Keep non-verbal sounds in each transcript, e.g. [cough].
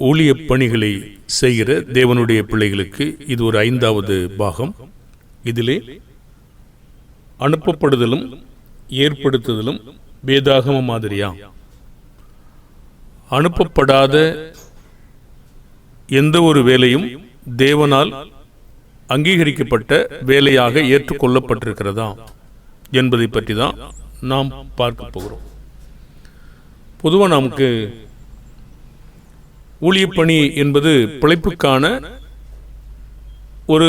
ஊழிய பணிகளை செய்கிற தேவனுடைய பிள்ளைகளுக்கு இது ஒரு ஐந்தாவது பாகம். இதிலே அனுப்பப்படுதலும் ஏற்படுத்துதலும் வேதாகம மாதிரியா? அனுப்பப்படாத எந்த ஒரு வேலையும் தேவனால் அங்கீகரிக்கப்பட்ட வேலையாக ஏற்றுக்கொள்ளப்பட்டிருக்கிறதா என்பதை பற்றி தான் நாம் பார்க்க போகிறோம். பொதுவாக நமக்கு ஊழியப்பணி என்பது பிழைப்புக்கான ஒரு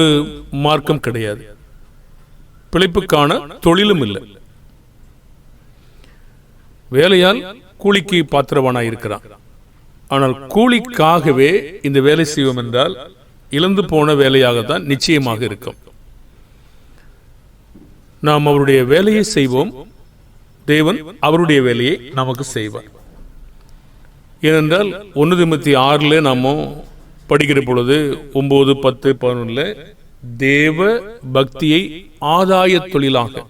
மார்க்கம் கிடையாது. பிழைப்புக்கான தொழிலும் இல்லை. வேலையால் கூலிக்கு பாத்திரவானாய் இருக்கிறான். ஆனால் கூலிக்காகவே இந்த வேலை செய்வோம் என்றால் இழந்து போன வேலையாகத்தான் நிச்சயமாக இருக்கும். நாம் அவருடைய வேலையை செய்வோம். தேவன் அவருடைய வேலையை நமக்கு செய்வார். ஏனென்றால் ஒன்று திமுத்தி ஆறில் நாம் படிக்கிற பொழுது ஒம்பது பத்து பதினொன்றில் தேவ பக்தியை ஆதாய தொழிலாக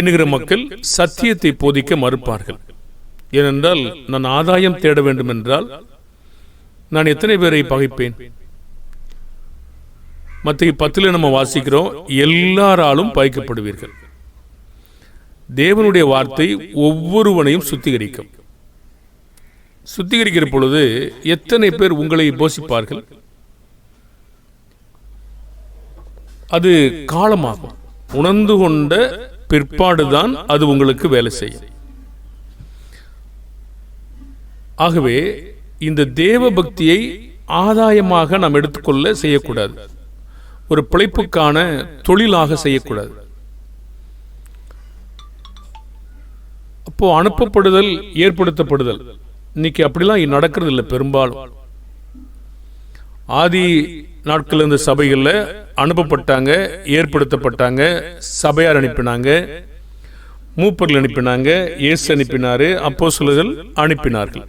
என்கிற மக்கள் சத்தியத்தை போதிக்க மறுப்பார்கள். ஏனென்றால் நான் ஆதாயம் தேட வேண்டும் என்றால் நான் எத்தனை பேரை பகைப்பேன்? மத்திய பத்தில் நம்ம வாசிக்கிறோம் எல்லாராலும் பகைக்கப்படுவீர்கள் தேவனுடைய வார்த்தை ஒவ்வொருவனையும் சுத்திகரிக்கும். சுத்திகரிக்கிற பொழுது எத்தனை பேர் உங்களை போஷிப்பார்கள் அது காலமாகும். உணர்ந்து கொண்ட பிற்பாடுதான் அது உங்களுக்கு வேலை செய்யும். ஆகவே இந்த தேவ பக்தியை ஆதாயமாக நாம் எடுத்துக்கொள்ள செய்யக்கூடாது. ஒரு பிழைப்புக்கான தொழிலாக செய்யக்கூடாது. அப்போ அனுப்பப்படுதல் ஏற்படுத்தப்படுதல். இன்னைக்கு அப்படிலாம் நடக்கிறது இல்லை பெரும்பாலும். ஆதி நாட்கள் இருந்த சபைகளில் அனுப்பப்பட்டாங்க ஏற்படுத்தப்பட்டாங்க சபையார் அனுப்பினாங்க மூப்பர்கள் அனுப்பினாங்க இயேசு அனுப்பினார் அப்போ அனுப்பினார்கள்.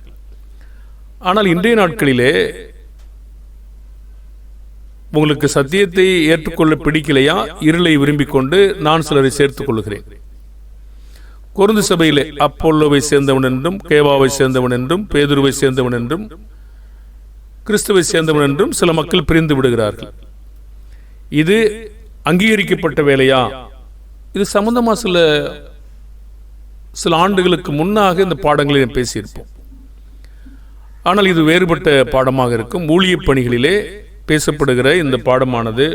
ஆனால் இன்றைய நாட்களிலே உங்களுக்கு சத்தியத்தை ஏற்றுக்கொள்ள பிடிக்கலையா? இருளை விரும்பிக் கொண்டு நான் சிலரை சேர்த்துக் கொள்கிறேன். குருந்து சபையிலே அப்போல்லோவை சேர்ந்தவன் என்றும் கேவாவை சேர்ந்தவன் என்றும் பேதுருவை சேர்ந்தவன் என்றும் கிறிஸ்துவை சேர்ந்தவன் என்றும் சில மக்கள் பிரிந்து விடுகிறார்கள். இது அங்கீகரிக்கப்பட்ட வேலையா? இது சம்பந்தமா சில சில ஆண்டுகளுக்கு முன்னாக இந்த பாடங்களை நான் பேசியிருப்போம். ஆனால் இது வேறுபட்ட பாடமாக இருக்கும். ஊழிய பணிகளிலே பேசப்படுகிற இந்த பாடமானது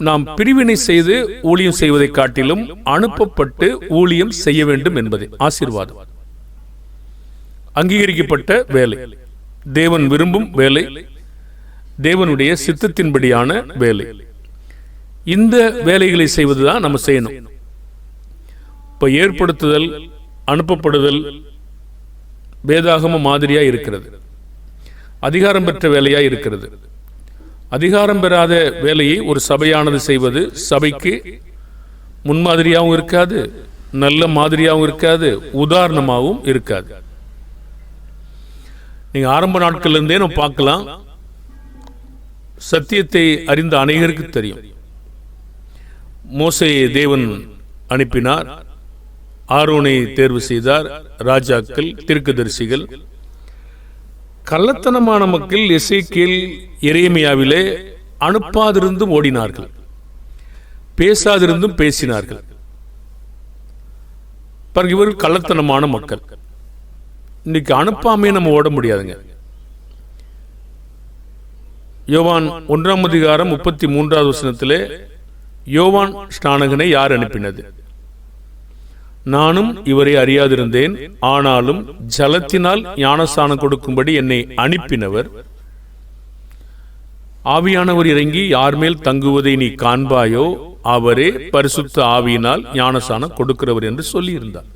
நாம் பிரிவினை செய்து ஊழியம் செய்வதை காட்டிலும் அனுப்பப்பட்டு ஊழியம் செய்ய வேண்டும் என்பது ஆசீர்வாதம். அங்கீகரிக்கப்பட்ட வேலை. தேவன் விரும்பும் வேலை. தேவனுடைய சித்தத்தின்படியான வேலை. இந்த வேலைகளை செய்வதுதான் நம்ம செய்யணும். இப்ப ஏற்படுத்துதல் அனுப்பப்படுதல் வேதாகம மாதிரியா இருக்கிறது. அதிகாரம் பெற்ற வேலையா இருக்கிறது. அதிகாரம் பெறாத வேலையை ஒரு சபையானது செய்வது சபைக்கு முன்மாதிரியாகவும் இருக்காது நல்ல மாதிரியாகவும் இருக்காது உதாரணமாகவும் இருக்காது. நீங்க ஆரம்ப நாட்கள் இருந்தே நம்ம பார்க்கலாம். சத்தியத்தை அறிந்த அநேகருக்கு தெரியும். மோசையை தேவன் அனுப்பினார் ஆரோனை தேர்வு செய்தார் ராஜாக்கள் தீர்க்கதரிசிகள் கள்ளத்தனமான மக்கள் எசைக்கேல் எரேமியாவிலே அனுப்பாதிருந்தும் ஓடினார்கள். பேசாதிருந்தும் பேசினார்கள். பாருங்க இவர்கள் கள்ளத்தனமான மக்கள். இன்னைக்கு அனுப்பாமே நம்ம ஓட முடியாதுங்க. யோவான் ஒன்றாம் அதிகாரம் முப்பத்தி மூன்றாவது வசனத்திலே யோவான் ஸ்நானகனை யார் அனுப்பினது? நானும் இவரை அறியாதிருந்தேன். ஆனாலும் ஜலத்தினால் ஞானஸ்தானம் கொடுக்கும்படி என்னை அனுப்பினவர். ஆவியானவர் இறங்கி யார் மேல் தங்குவதை நீ காண்பாயோ அவரே பரிசுத்த ஆவியினால் ஞானஸ்தானம் கொடுக்கிறவர் என்று சொல்லியிருந்தார்.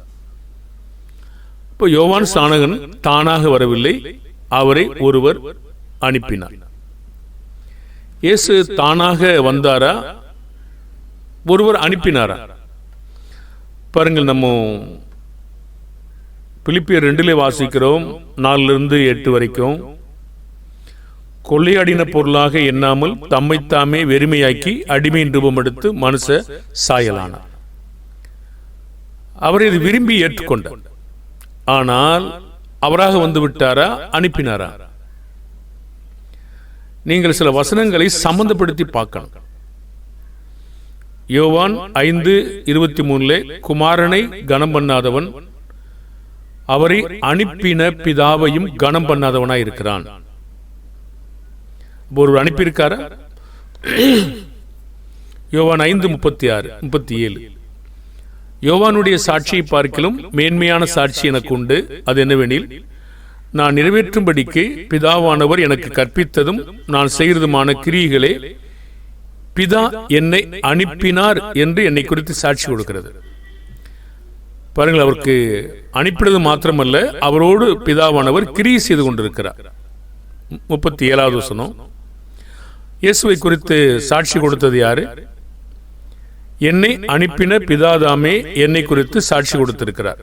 இப்போ யோவான் சாணகன் தானாக வரவில்லை. அவரை ஒருவர் அனுப்பினார். இயேசு தானாக வந்தாரா? ஒருவர் அனுப்பினாரா? பாருங்கள் நம்ம பிலிப்பியர் ரெண்டிலே வாசிக்கிறோம் நாலுலேருந்து எட்டு வரைக்கும். கொள்ளையாடின பொருளாக எண்ணாமல் தம்மைத்தாமே வெறுமையாக்கி அடிமையின் ரூபம் எடுத்து மனுஷ சாயலானார். அவர் இது விரும்பி ஏற்றுக்கொண்டார். ஆனால் அவராக வந்து விட்டாரா அனுப்பினாரா? நீங்கள் சில வசனங்களை சம்பந்தப்படுத்தி பார்க்கணும். யோவான் ஐந்து இருபத்தி மூணுல குமாரனை கனம் பண்ணாதவன் அவரை அனுப்பின பிதாவையும் கனம் பண்ணாதவனாய் இருக்கிறான் ஒருவர் அனுப்பியிருக்காரா? யோவான் ஐந்து முப்பத்தி ஆறு முப்பத்தி ஏழு யோவானுடைய சாட்சியை பார்க்கிலும் மேன்மையான சாட்சி எனக்கு உண்டு. அது என்னவெனில் நான் நிறைவேற்றும்படிக்கு பிதாவானவர் எனக்கு கற்பித்ததும் நான் செய்கிறதுமான கிரியைகளே பிதா என்னை அனுப்பினார் என்று என்னை குறித்து சாட்சி கொடுக்கிறது. பாருங்கள் அவருக்கு அனுப்பினது மாத்திரமல்ல அவரோடு பிதாவானவர் கிரியை செய்து கொண்டிருக்கிறார். முப்பத்தி ஏழாவது வசனம். இயேசுவை குறித்து சாட்சி கொடுத்தது யாரு? என்னை அனுப்பின பிதாதாமே என்னை குறித்து சாட்சி கொடுத்திருக்கிறார்.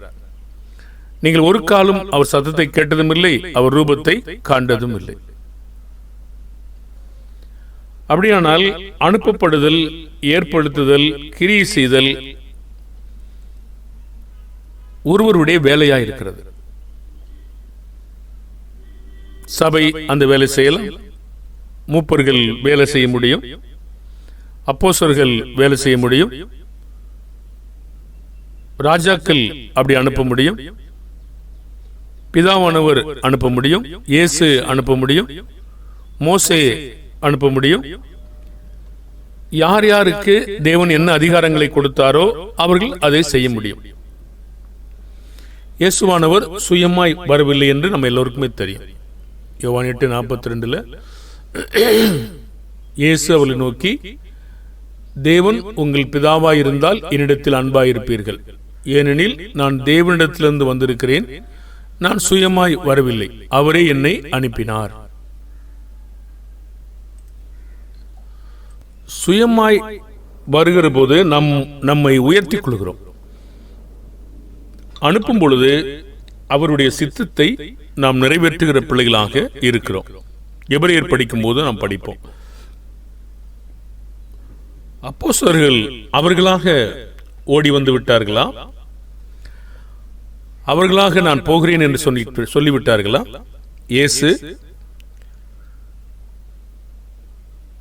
நீங்கள் ஒரு காலம் அவர் சத்தத்தை கேட்டதும் இல்லை அவர் ரூபத்தை காண்டதும் இல்லை அப்படியானால் அனுப்பப்படுதல் ஏற்படுத்துதல் கிரியை செய்தல் ஒருவருடைய வேலையா இருக்கிறது சபை அந்த வேலை செய்யலாம். மூப்பர்கள் வேலை செய்ய முடியும். அப்போசர்கள் வேலை செய்ய முடியும். ராஜாக்கள் அப்படி அனுப்ப முடியும். பிதாவானவர் அனுப்ப முடியும். இயேசு அனுப்ப முடியும். மோசே அனுப்ப முடியும்? யார் யாருக்கு தேவன் என்ன அதிகாரங்களை கொடுத்தாரோ அவர்கள் அதை செய்ய முடியும். இயேசுவானவர் சுயமாய் வரவில்லை என்று நம்ம எல்லோருக்குமே தெரியும். யோவான் எட்டு நாற்பத்தி ரெண்டுல இயேசு அவளை நோக்கி தேவன் உங்கள் பிதாவாய் இருந்தால் என்னிடத்தில் அன்பாயிருப்பீர்கள். ஏனெனில் நான் தேவனிடத்திலிருந்து வந்திருக்கிறேன். நான் சுயமாய் வரவில்லை. அவரே என்னை அனுப்பினார். சுயமாய் வருகிற போது நம் நம்மை உயர்த்தி கொள்கிறோம் அனுப்பும் பொழுது அவருடைய சித்தத்தை நாம் நிறைவேற்றுகிற பிள்ளைகளாக இருக்கிறோம். எபிரேயர் படிக்கும் போது நாம் படிப்போம். அப்போஸ்தலர்கள் அவர்களாக ஓடி வந்து விட்டார்களா? அவர்களாக நான் போகிறேன் என்று சொல்லி சொல்லிவிட்டார்களா? இயேசு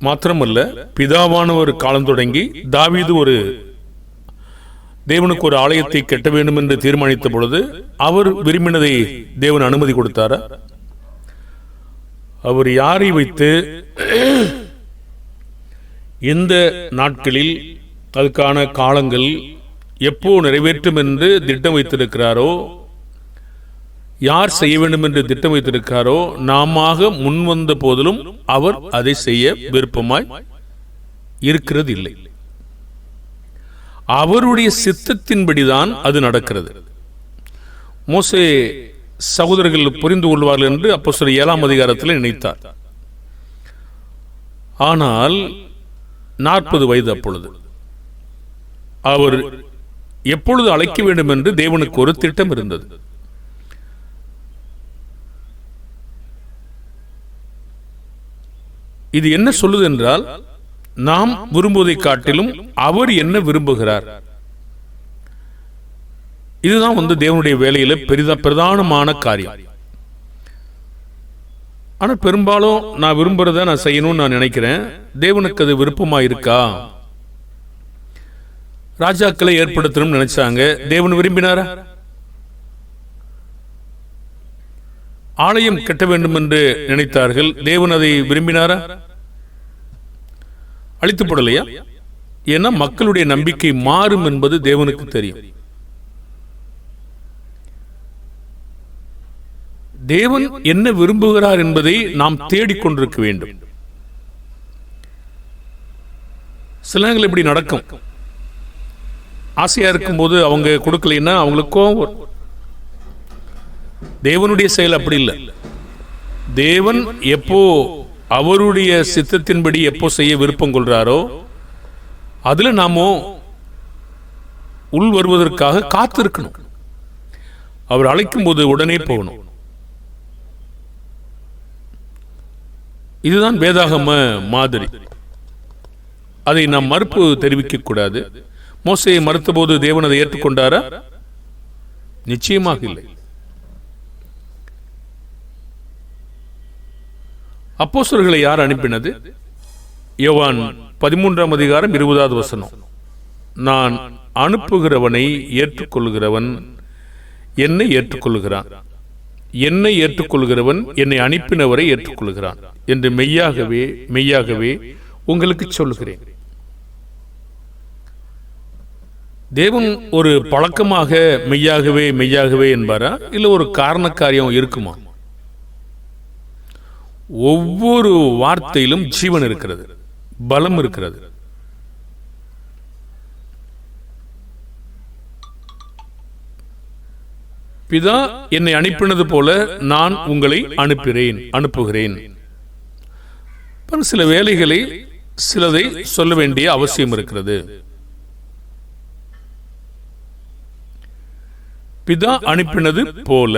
மாத்திரமல்ல பிதாவான ஒரு காலம் தொடங்கி தாவீது ஒரு தேவனுக்கு ஒரு ஆலயத்தை கட்ட வேண்டும் என்று தீர்மானித்த பொழுது அவர் விரும்பினதை தேவன் அனுமதி கொடுத்தார? அவர் யாரை வைத்து எந்த நாட்களில் அதுக்கான காலங்கள் எப்போ நிறைவேற்றும் என்று திட்டம் வைத்திருக்கிறாரோ யார் செய்ய வேண்டும் என்று திட்டம் வைத்திருக்காரோ நாம முன் வந்த போதிலும் அவர் அதை செய்ய விருப்பமாய் இருக்கிறது இல்லை அவருடைய சித்தத்தின்படிதான் அது நடக்கிறது. மோசே சகோதரர்கள் புரிந்து கொள்வார்கள் என்று அப்போ சில ஏழாம் அதிகாரத்தில் நினைத்தார். ஆனால் நாற்பது வயது அப்பொழுது அவர் எப்பொழுது அழைக்க வேண்டும் என்று தேவனுக்கு ஒரு திட்டம் இருந்தது. இது என்ன சொல்லுது என்றால் நாம் விரும்புவதை காட்டிலும் அவர் என்ன விரும்புகிறார். இதுதான் வந்து தேவனுடைய வேலையில பெரிதா பிரதானமான காரியம். ஆனால் பெரும்பாலும் நான் விரும்புறத நான் செய்யணும்னு நான் நினைக்கிறேன். தேவனுக்கு அது விருப்பமா இருக்கா? ராஜாக்களை ஏற்படுத்தணும்னு நினைச்சாங்க. தேவன் விரும்பினாரா? ஆலயம் கட்ட வேண்டும் என்று நினைத்தார்கள். தேவன் அதை விரும்பினாரா? அழித்து போடலையா? ஏன்னா மக்களுடைய நம்பிக்கை மாறும் என்பது தேவனுக்கு தெரியும். தேவன் என்ன விரும்புகிறார் என்பதை நாம் தேடிக்கொண்டிருக்க வேண்டும். சில நேரங்கள் இப்படி நடக்கும். ஆசையா இருக்கும்போது அவங்க கொடுக்கலைன்னா அவங்களுக்கு கோபம் தேவனுடைய செயல் அப்படி இல்லை. தேவன் எப்போ அவருடைய சித்தத்தின்படி எப்போ செய்ய விருப்பம் கொள்றாரோ அதுல நாமோ உள் வருவதற்காக காத்திருக்கணும். அவர் அழைக்கும் போது உடனே போகணும். இதுதான் வேதாகம மாதிரி. அதை நாம் மறுப்பு தெரிவிக்க கூடாது. மோசையை மறுத்தபோது தேவன் அதை ஏற்றுக்கொண்டாரா? நிச்சயமாக இல்லை. அப்போஸ்தலர்களை யார் அனுப்பினது? யோவான் பதிமூன்றாம் அதிகாரம் இருபதாவது வசனம். நான் அனுப்புகிறவனை ஏற்றுக்கொள்கிறவன் என்னை ஏற்றுக்கொள்கிறான். என்னை ஏற்றுக்கொள்கிறவன் என்னை அனுப்பினவரை ஏற்றுக்கொள்கிறான் என்று மெய்யாகவே மெய்யாகவே உங்களுக்கு சொல்லுகிறேன் தேவன் ஒரு பழக்கமாக மெய்யாகவே மெய்யாகவே என்பாரா? இல்லை ஒரு காரண காரியம் இருக்குமா? ஒவ்வொரு வார்த்தையிலும் ஜீவன் இருக்கிறது பலம் இருக்கிறது. பிதா என்னை அனுப்பினது போல நான் உங்களை அனுப்புகிறேன் அனுப்புகிறேன். சில வேலைகளை சிலதை சொல்ல வேண்டிய அவசியம் இருக்கிறது. பிதா அனுப்பினது போல.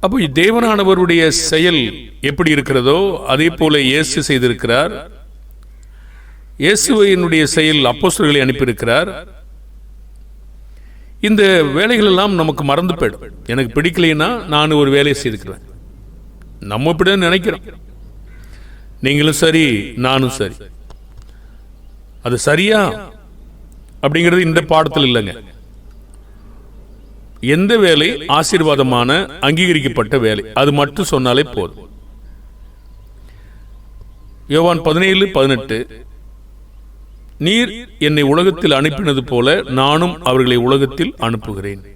அப்போ தேவனானவருடைய செயல் எப்படி இருக்கிறதோ அதே போல இயேசு செய்திருக்கிறார். இயேசுவையினுடைய செயல் அப்போஸ்தலர்களை அனுப்பியிருக்கிறார். இந்த வேலைகள் எல்லாம் நமக்கு மறந்து போயிடும். எனக்கு பிடிக்கலைன்னா நான் ஒரு வேலையை செய்திருக்கிறேன். நம்ம இப்படி நினைக்கிறோம். நீங்களும் சரி நானும் சரி. அது சரியா? அப்படிங்கிறது இந்த பாடத்தில் இல்லைங்க. எந்த வேலை ஆசீர்வாதமான அங்கீகரிக்கப்பட்ட வேலை? அது மட்டும் சொன்னாலே போதும். யோவான் பதினேழு பதினெட்டு. நீர் என்னை உலகத்தில் அனுப்பினது போல நானும் அவர்களை உலகத்தில் அனுப்புகிறேன்.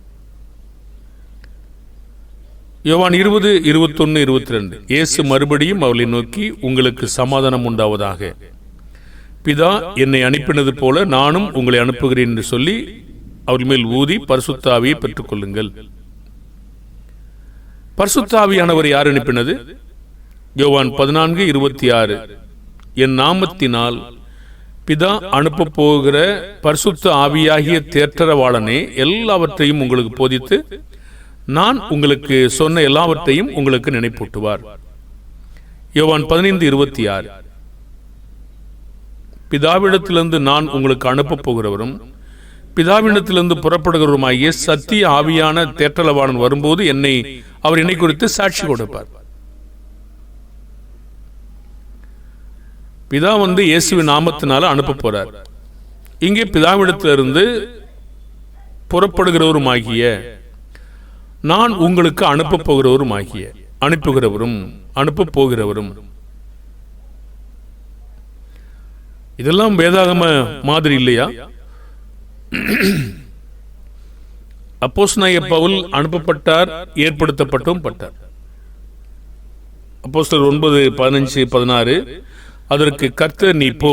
யோவான் இருபது இருபத்தொன்னு இருபத்தி ரெண்டு இயேசு மறுபடியும் அவளை நோக்கி உங்களுக்கு சமாதானம் உண்டாவதாக. பிதா என்னை அனுப்பினது போல நானும் உங்களை அனுப்புகிறேன் என்று சொல்லி அவர் மேல் ஊதி பரிசுத்தாவியை பெற்றுக் கொள்ளுங்கள் பரிசுத்தாவியானவர் யார் அனுப்பினது யோவான் பதினான்கு இருபத்தி ஆறு என் நாமத்தினால் பிதா அனுப்ப போகிற பரிசுத்த ஆவியாகிய தேற்றரவாளனே எல்லாவற்றையும் உங்களுக்கு போதித்து நான் உங்களுக்கு சொன்ன எல்லாவற்றையும் உங்களுக்கு நினைப்பூட்டுவார். யோவான் பதினைந்து இருபத்தி ஆறு பிதாவிடத்திலிருந்து நான் உங்களுக்கு அனுப்பப் போகிறவரும் பிதாவிடத்திலிருந்து புறப்படுகிறவருமாகிய சத்திய ஆவியான தேற்றலவாளன் வரும்போது என்னை அவர் என்னை குறித்து சாட்சி கொடுப்பார். பிதா வந்து இயேசுவின் நாமத்தினால அனுப்ப போறார் இங்கே பிதாவிடத்திலிருந்து புறப்படுகிறவருமாகிய நான் உங்களுக்கு அனுப்ப போகிறவரும் ஆகிய அனுப்புகிறவரும் அனுப்ப போகிறவரும். இதெல்லாம் வேதாகம மாதிரி இல்லையா? [clears throat] அப்போஸ் பவுல் அனுப்பப்பட்டார் ஏற்படுத்தப்பட்டும் பட்டார். அப்போஸ்டர் ஒன்பது பதினஞ்சு பதினாறு அதற்கு கர்த்தர் நீ போ.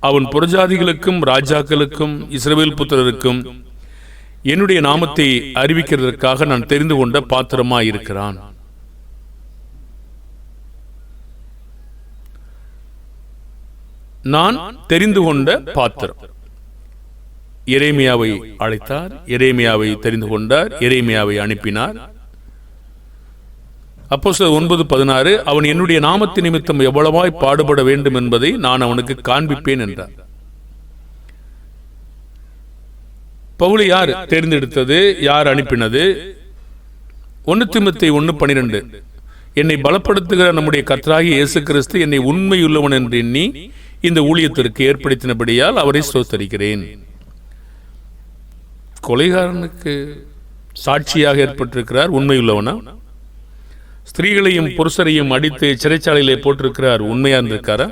அவன் புறஜாதிகளுக்கும் ராஜாக்களுக்கும் இஸ்ரவேல் புத்திரருக்கும் என்னுடைய நாமத்தை அறிவிக்கிறதற்காக நான் தெரிந்து கொண்ட பாத்திரமாயிருக்கிறான். நான் தெரிந்து கொண்ட பாத்திரம். எரேமியாவை அழைத்தார். எரேமியாவை தெரிந்து கொண்டார். எரேமியாவை அனுப்பினார். அப்போ ஒன்பது பதினாறு அவன் என்னுடைய நாமத்து நிமித்தம் எவ்வளவாய் பாடுபட வேண்டும் என்பதை நான் அவனுக்கு காண்பிப்பேன் என்றார். பவுலை யார் தேர்ந்தெடுத்தது? யார் அனுப்பினது? ஒன்று திமுத்தை ஒன்று பனிரெண்டு. என்னை பலப்படுத்துகிற நம்முடைய கர்த்தராகிய இயேசு கிறிஸ்து என்னை உண்மையுள்ளவன் என்று எண்ணி இந்த ஊழியத்திற்கு ஏற்படுத்தினபடியால் அவரை சோத்தரிக்கிறேன் கொலைகாரனுக்கு சாட்சியாக ஏற்பட்டிருக்கிறார் உண்மையுள்ளவனா? ஸ்திரீகளையும் புருஷரையும் அடித்து சிறைச்சாலையிலே போட்டிருக்கிறார் உண்மையாக இருந்திருக்காரா?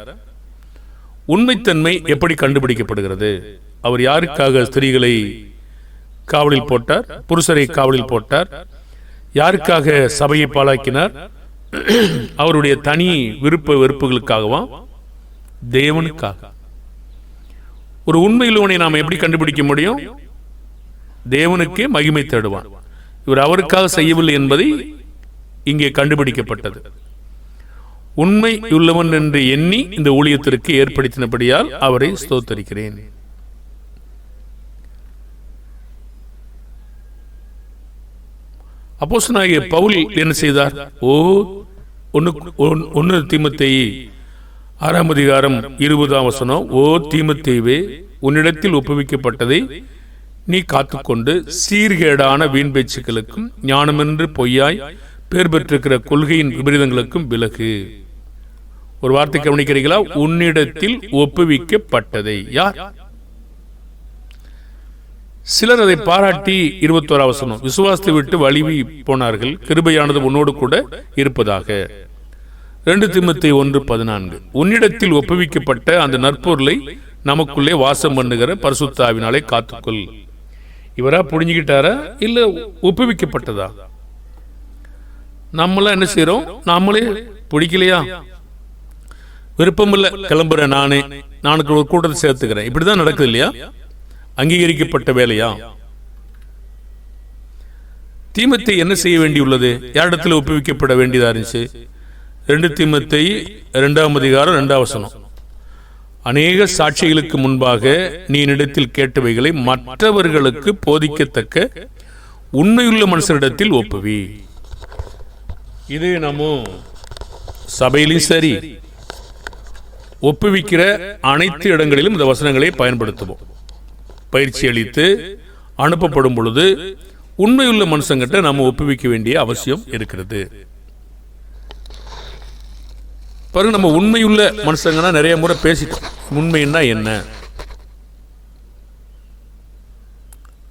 உண்மைத்தன்மை எப்படி கண்டுபிடிக்கப்படுகிறது? அவர் யாருக்காக ஸ்திரீகளை காவலில் போட்டார் புருஷரை காவலில் போட்டார் யாருக்காக சபையை பாழாக்கினார்? அவருடைய தனி விருப்ப வெறுப்புகளுக்காகவா? தேவனுக்காக. ஒரு உண்மையிலுவனை நாம் எப்படி கண்டுபிடிக்க முடியும்? தேவனுக்கே மகிமை தேடுவான். இவர் அவருக்காக செய்யவில்லை என்பதை இங்கே கண்டுபிடிக்கப்பட்டது. உண்மை உள்ளவன் என்று எண்ணி இந்த ஊழியத்திற்கு ஏற்படுத்தினபடியால் அவரை ஸ்தோத்தரிக்கிறேன். அப்போசனாகிய பவுல் என்ன செய்தார்? ஓ ஒன்னு ஒன்னு தீமத்தை ஆறாம் அதிகாரம் இருபதாம் வசனம் ஓ தீமத்தேவே உன்னிடத்தில் ஒப்புவிக்கப்பட்டதை நீ காத்துக்கொண்டு சீர்கேடான வீண் பேச்சுக்களுக்கும் ஞானமென்று பொய்யாய் பேர் பெற்றிருக்கிற கொள்கையின் விபரீதங்களுக்கும் விலகு. ஒரு வார்த்தை கவனிக்கிறீங்களா உன்னிடத்தில் ஒப்புவிக்கப்பட்டதை. யார்? சிலர் அதை பாராட்டி இருபத்தோரா வசனம் விசுவாசத்தை விட்டு வலிவி போனார்கள். கிருபையானது உன்னோடு கூட இருப்பதாக. ரெண்டு திமுத்தை ஒன்று பதினான்கு. உன்னிடத்தில் ஒப்புவிக்கப்பட்ட அந்த நற்பொருளை நமக்குள்ளே வாசம் பண்ணுகிற பரிசுத்தாவினாலே காத்துக்கொள். இவரா புரிஞ்சுக்கிட்டாரா இல்ல ஒப்புவிக்கப்பட்டதா? நம்மளாம் என்ன செய்கிறோம் நாமளே பிடிக்கலையா? விருப்பம் இல்ல கிளம்புறேன் நானே. நானுக்கு ஒரு கூட்டத்தை சேர்த்துக்கிறேன். இப்படிதான் நடக்குது இல்லையா? அங்கீகரிக்கப்பட்ட வேலையா? தீமத்தை என்ன செய்ய வேண்டியுள்ளது? யாரிடத்தில் ஒப்புவிக்கப்பட வேண்டியதா இருந்துச்சு? ரெண்டு தீமத்தை இரண்டாம் அதிகாரம் ரெண்டாம் வசனம். அநேக சாட்சிகளுக்கு முன்பாக நீ என்னிடத்தில் கேட்டவைகளை மற்றவர்களுக்கு போதிக்கத்தக்க உண்மையுள்ள மனுஷரிடத்தில் ஒப்புவி. இது நம்ம சபையிலும் சரி. ஒப்புவிக்கிற அனைத்து இடங்களிலும் இந்த வசனங்களை பயன்படுத்துவோம். பயிற்சி அளித்து அனுப்பப்படும் பொழுது உண்மையுள்ள மனுஷங்கிட்ட நம்ம ஒப்புவிக்க வேண்டிய அவசியம் இருக்கிறது. பாருங்க நம்ம உண்மையுள்ள மனுஷங்கன்னா நிறைய முறை பேசிட்டோம். உண்மைன்னா என்ன?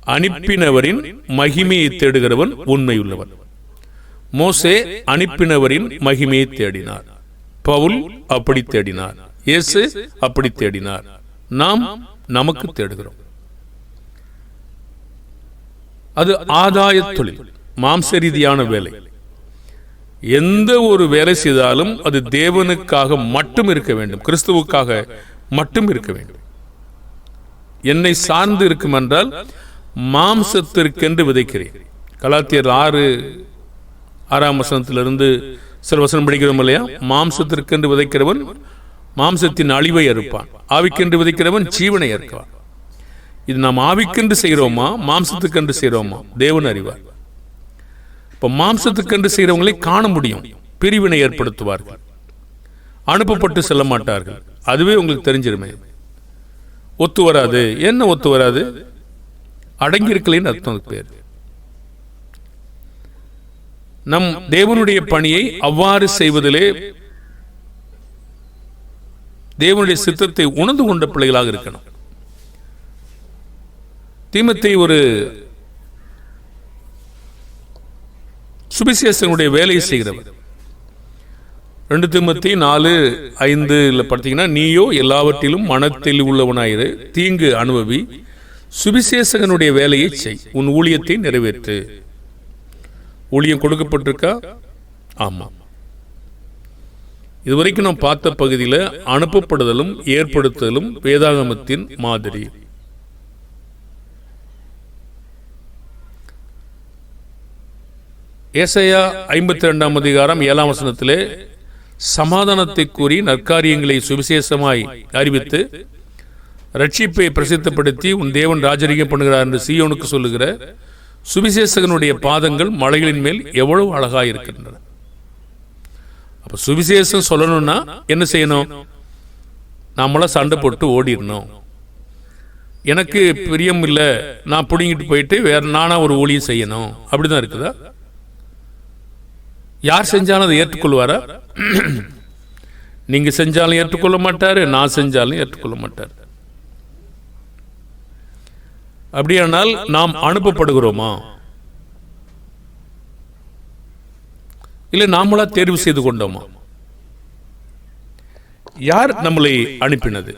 அனுப்பினவரின் மகிமையை தேடுகிறவன் உண்மையுள்ளவன். மோசே அனுப்பினவரின் மகிமையை தேடினார். பவுல் அப்படி தேடினார். இயேசு அப்படி தேடினார். நாம் நமக்கு தேடுகிறோம். அது ஆதாய தொழில் மாம்ச ரீதியான வேலை. எந்த ஒரு வேலை செய்தாலும் அது தேவனுக்காக மட்டும் இருக்க வேண்டும். கிறிஸ்துவுக்காக மட்டும் இருக்க வேண்டும். என்னை சார்ந்து இருக்கும் என்றால் மாம்சத்திற்கென்று விதைக்கிறேன். கலாத்தியர் ஆறு ஆறாம் வசனத்திலிருந்து சில வசனம் படிக்கிறோம் இல்லையா? மாம்சத்திற்கென்று விதைக்கிறவன் மாம்சத்தின் அழிவை அறுப்பான். ஆவிக்கென்று விதைக்கிறவன் ஜீவனை அறுப்பான் இது நாம் ஆவிக்கென்று செய்கிறோமா? மாம்சத்துக்கென்று செய்கிறோமா? தேவன் அறிவார். இப்போ மாம்சத்துக்கென்று செய்கிறவங்களை காண முடியும். பிரிவினை ஏற்படுத்துவார்கள். அனுப்பப்பட்டு செல்ல மாட்டார்கள். அதுவே உங்களுக்கு தெரிஞ்சிருமே. ஒத்து வராது. என்ன ஒத்து வராது? அடங்கியிருக்கலைன்னு அர்த்தம் பேர். நம் தேவனுடைய பணியை அவ்வாறு செய்வதிலே தேவனுடைய சித்தத்தை உணர்ந்து கொண்ட பிள்ளைகளாக இருக்கணும். தீமத்தை ஒரு சுபிசேஷனுடைய வேலையை செய்கிறவர். ரெண்டு தீமத்தி நாலு ஐந்துல பார்த்தீங்கன்னா நீயோ எல்லாவற்றிலும் மனத்தில் உள்ளவனாயிரு தீங்கு அனுபவி சுபிசேஷகனுடைய வேலையை செய் உன் ஊழியத்தை நிறைவேற்று. ஊழியம் கொடுக்கப்பட்டிருக்கா? ஆமாம் இதுவரைக்கும் நாம் பார்த்த பகுதியில் அனுப்பப்படுதலும் ஏற்படுத்துதலும் வேதாகமத்தின் மாதிரி. ஏசையா ஐம்பத்தி ரெண்டாம் அதிகாரம் ஏழாம் வசனத்திலே சமாதானத்தை கூறி நற்காரியங்களை சுவிசேஷமாய் அறிவித்து ரட்சிப்பை பிரசித்தப்படுத்தி உன் தேவன் ராஜரிகம் பண்ணுகிறார் என்று சீயோனுக்கு சொல்லுகிற சுவிசேஷகனுடைய பாதங்கள் மலைகளின் மேல் எவ்வளவு அழகாக இருக்கின்றன. அப்ப சுவிசேஷம் சொல்லணும்னா என்ன செய்யணும்? நாமெல்லாம் சண்டை போட்டு ஓடிடணும். எனக்கு பிரியம் இல்லை நான் பிடுங்கிட்டு போயிட்டு வேற நானா ஒரு ஊழியம் செய்யணும். அப்படிதான் இருக்குதா? யார் செஞ்சாலும் அதை ஏற்றுக்கொள்வாரா? நீங்க செஞ்சாலும் ஏற்றுக்கொள்ள மாட்டாரு நான் செஞ்சாலும் ஏற்றுக்கொள்ள மாட்டார். அப்படியானால் நாம் அனுப்பப்படுகிறோமா? இல்லை நாமளா தேர்வு செய்து கொண்டோமா? யார் நம்மளை அனுப்பினது?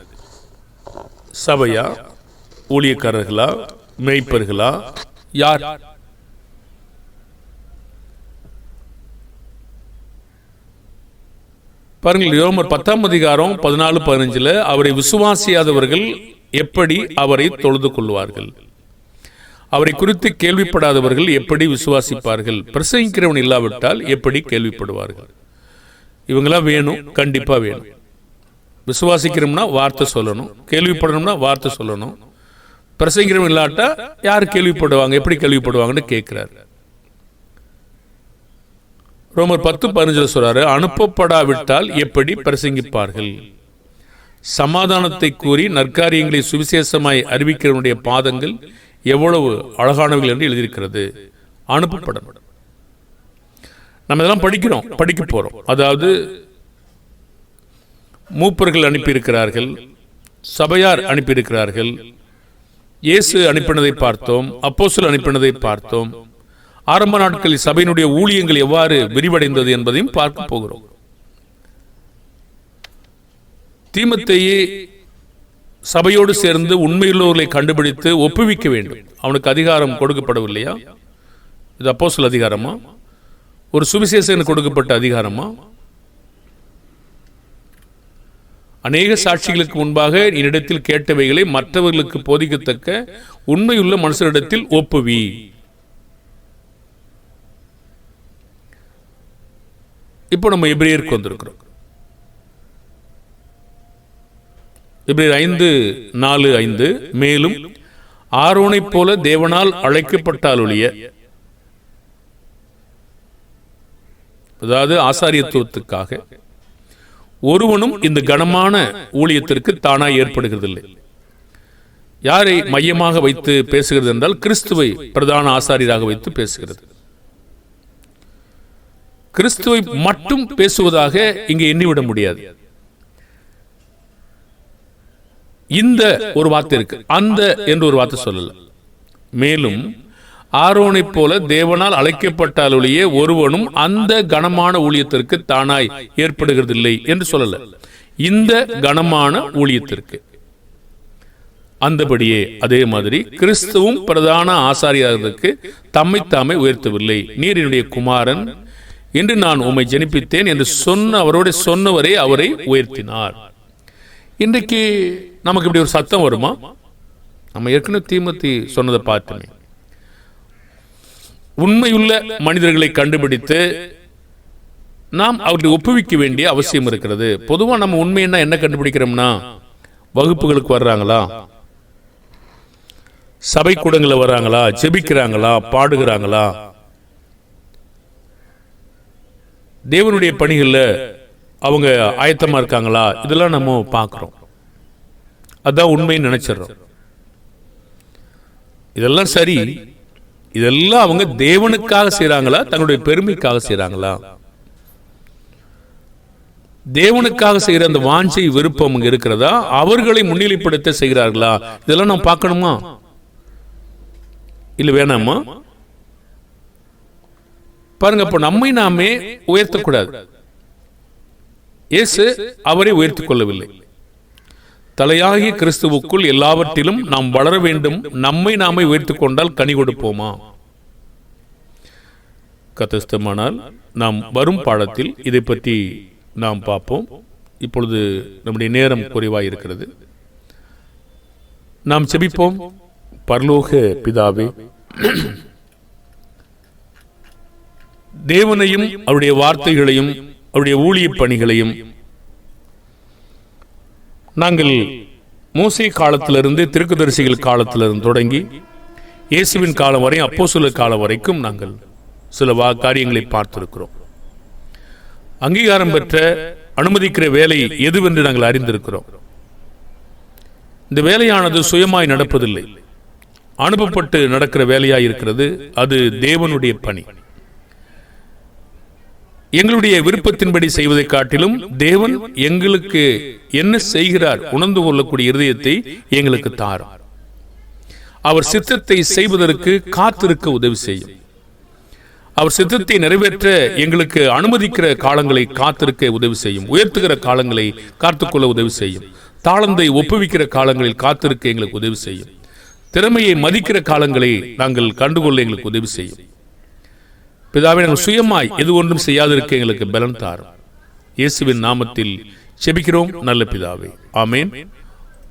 சபையா ஊழியக்காரர்களா மேய்ப்பர்களா? யார்? பாருங்கள் ரோமர் பத்தாம் அதிகாரம் பதினாலு பதினஞ்சில் அவரை விசுவாசியாதவர்கள் எப்படி அவரை தொழுது கொள்வார்கள்? அவரை குறித்து கேள்விப்படாதவர்கள் எப்படி விசுவாசிப்பார்கள்? பிரசங்கிக்கிறவன் இல்லாவிட்டால் எப்படி கேள்விப்படுவார்கள்? இவங்களாம் வேணும் கண்டிப்பாக வேணும். விசுவாசிக்கிறோம்னா வார்த்தை சொல்லணும் கேள்விப்படணும்னா வார்த்தை சொல்லணும். பிரசங்கிறவன் இல்லாட்டா யார் கேள்விப்படுவாங்க எப்படி கேள்விப்படுவாங்கன்னு கேட்குறாரு. ரோமர் பத்து பதினஞ்சில் சொல்றாரு அனுப்பப்படாவிட்டால் எப்படி பிரசங்கிப்பார்கள்? சமாதானத்தை கூறி நற்காரியங்களை சுவிசேஷமாய் அறிவிக்கிறவனுடைய பாதங்கள் எவ்வளவு அழகானவர்கள் என்று எழுதியிருக்கிறது. அனுப்பப்படும் நம்ம இதெல்லாம் படிக்கிறோம் படிக்க போறோம். அதாவது மூப்பர்கள் அனுப்பியிருக்கிறார்கள் சபையார் அனுப்பியிருக்கிறார்கள் இயேசு அனுப்பினதை பார்த்தோம் அப்போசல் அனுப்பினதை பார்த்தோம் ஆரம்ப நாட்களில் சபையினுடைய ஊழியங்கள் எவ்வாறு விரிவடைந்தது என்பதையும் பார்க்க போகிறோம். தீமத்தையே சபையோடு சேர்ந்து உண்மையுள்ளவர்களை கண்டுபிடித்து ஒப்புவிக்க வேண்டும். அவனுக்கு அதிகாரம் கொடுக்கப்படவில்லையா? இது அப்போ அதிகாரமா? ஒரு சுவிசேஷனுக்கு கொடுக்கப்பட்ட அதிகாரமா? அநேக சாட்சிகளுக்கு முன்பாக என்னிடத்தில் கேட்டவைகளை மற்றவர்களுக்கு போதிக்கத்தக்க உண்மையுள்ள மனுஷரிடத்தில் ஒப்புவி. இப்போ நம்ம எபிரேயருக்கு வந்திருக்கிறோம். எபிரேயர் ஐந்து நாலு ஐந்து. மேலும் ஆரோனைப் போல தேவனால் அழைக்கப்பட்டாலொழிய அதாவது ஆசாரியத்துவத்துக்காக ஒருவனும் இந்த கனமான ஊழியத்திற்கு தானாய் ஏற்படுகிறதில்லை. யாரை மையமாக வைத்து பேசுகிறது என்றால் கிறிஸ்துவை பிரதான ஆசாரியராக வைத்து பேசுகிறது. கிறிஸ்துவை மட்டும் பேசுவதாக இங்கே எண்ணிவிட முடியாது. இந்த ஒரு வார்த்தை இருக்கு. அந்த என்று ஒரு வார்த்தை சொல்லல. மேலும் ஆரோனை போல தேவனால் அழைக்கப்பட்டாலொழியே ஒருவனும் அந்த கனமான ஊழியத்திற்கு தானாய் ஏற்படுகிறதில்லை என்று சொல்லல. இந்த கனமான ஊழியத்திற்கு. அந்தபடியே அதே மாதிரி கிறிஸ்துவும் பிரதான ஆசாரியாக தம்மை தாமே உயர்த்தவில்லை. நீர் என்னுடைய குமாரன் என்று நான் உம்மை ஜெனிப்பித்தேன் என்று சொன்ன அவரோட சொன்னவரே அவரை உயர்த்தினார். இன்றைக்கு நமக்கு இப்படி ஒரு சத்தம் வருமா? நம்ம ஏற்கனவே தீமத்தி சொன்னதை பார்த்தோமே. உண்மையுள்ள மனிதர்களை கண்டுபிடித்து நாம் அவர்களை ஒப்புவிக்க வேண்டிய அவசியம் இருக்கிறது. பொதுவாக நம்ம உண்மைன்னா என்ன கண்டுபிடிக்கிறோம்னா வகுப்புகளுக்கு வர்றாங்களா? சபை கூடங்களில் வர்றாங்களா? ஜெபிக்கிறாங்களா? பாடுகிறாங்களா? தேவனுடைய பணிகளில் அவங்க ஆயத்தமா இருக்காங்களா? இதெல்லாம் நம்ம பார்க்குறோம். அதான் உண்மைன்னு நினைச்சிடுறோம். இதெல்லாம் சரி. இதெல்லாம் அவங்க தேவனுக்காக செய்கிறாங்களா தன்னுடைய பெருமைக்காக செய்கிறாங்களா தேவனுக்காக செய்கிற அந்த வாஞ்சை விருப்பம் அங்க இருக்கிறதா? அவர்களை முன்னிலைப்படுத்த செய்கிறார்களா? இதெல்லாம் நம்ம பார்க்கணுமா? இல்லை வேணாமா? பாருங்க இப்போ நம்மை நாமே உயர்த்தக்கூடாது. இயேசு அவரை உயர்த்தி கொள்ளவில்லை தலையாகிய கிறிஸ்துவுக்குள் எல்லாவற்றிலும் நாம் வளர வேண்டும். நம்மை நாமே உயர்த்தி கொண்டால் கனி கொடுப்போமா? கத்தஸ்தமானால் நாம் வரும் பாடத்தில் இதை பற்றி நாம் பார்ப்போம். இப்பொழுது நம்முடைய நேரம் குறைவாக இருக்கிறது நாம் செபிப்போம். பரலோக பிதாவே தேவனையும் அவருடைய வார்த்தைகளையும் அவருடைய ஊழிய பணிகளையும். நாங்கள் மூசை காலத்திலிருந்து திருக்குதரிசிகள் காலத்திலிருந்து தொடங்கி இயேசுவின் காலம் வரை அப்போ காலம் வரைக்கும் நாங்கள் சில வா காரியங்களை பார்த்திருக்கிறோம். அங்கீகாரம் பெற்ற அனுமதிக்கிற வேலை எதுவென்று நாங்கள் அறிந்திருக்கிறோம். இந்த வேலையானது சுயமாய் நடப்பதில்லை. அனுப்பப்பட்டு நடக்கிற வேலையாக இருக்கிறது. அது தேவனுடைய பணி. எங்களுடைய விருப்பத்தின்படி செய்வதை காட்டிலும் தேவன் எங்களுக்கு என்ன செய்கிறார் உணர்ந்து கொள்ளக்கூடிய இருதயத்தை எங்களுக்கு தாரும். அவர் சித்தத்தை செய்வதற்கு காத்திருக்க உதவி செய்யும். அவர் சித்தத்தை நிறைவேற்ற எங்களுக்கு அனுமதிக்கிற காலங்களை காத்திருக்க உதவி செய்யும். உயர்த்துகிற காலங்களை காத்துக்கொள்ள உதவி செய்யும். தாளந்தை ஒப்புவிக்கிற காலங்களில் காத்திருக்க எங்களுக்கு உதவி செய்யும். திறமையை மதிக்கிற காலங்களை நாங்கள் கண்டுகொள்ள எங்களுக்கு உதவி செய்யும். பிதாவே நாங்கள் சுயமாய் எது ஒன்றும் செய்யாதிருக்க எங்களுக்கு பலன் தாரும். இயேசுவின் நாமத்தில் செபிக்கிறோம். நல்ல பிதாவே. ஆமேன்.